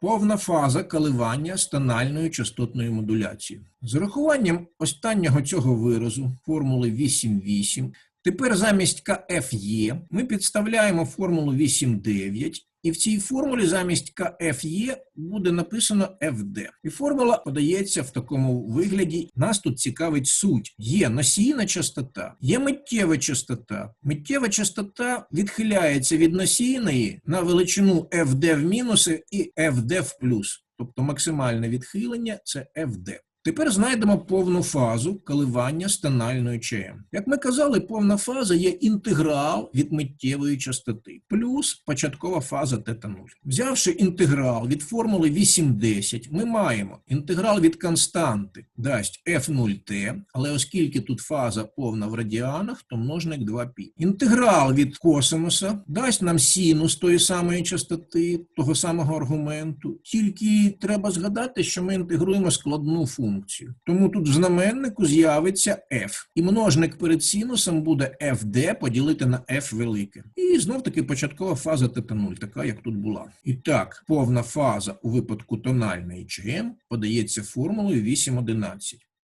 Повна фаза каливання з тональною частотною модуляцією. З урахуванням останнього цього виразу, формули 8,8, тепер замість КФЄ ми підставляємо формулу 8,9, і в цій формулі замість КФЄ буде написано ФД. І формула подається в такому вигляді. Нас тут цікавить суть. Є носійна частота, є миттєва частота. Миттєва частота відхиляється від носійної на величину ФД в мінуси і ФД в плюс. Тобто максимальне відхилення це ФД. Тепер знайдемо повну фазу коливання з тональною ЧМ. Як ми казали, повна фаза є інтеграл від миттєвої частоти плюс початкова фаза тета 0. Взявши інтеграл від формули 8,10, ми маємо інтеграл від константи дасть F0t, але оскільки тут фаза повна в радіанах, то множник 2π. Інтеграл від косинуса дасть нам синус тої самої частоти, того самого аргументу. Тільки треба згадати, що ми інтегруємо складну функцію. Тому тут в знаменнику з'явиться f. І множник перед синусом буде fd поділити на f велике. І знов таки початкова фаза тета 0, така як тут була. І так, повна фаза у випадку тональної ЧМ подається формулою 8,11.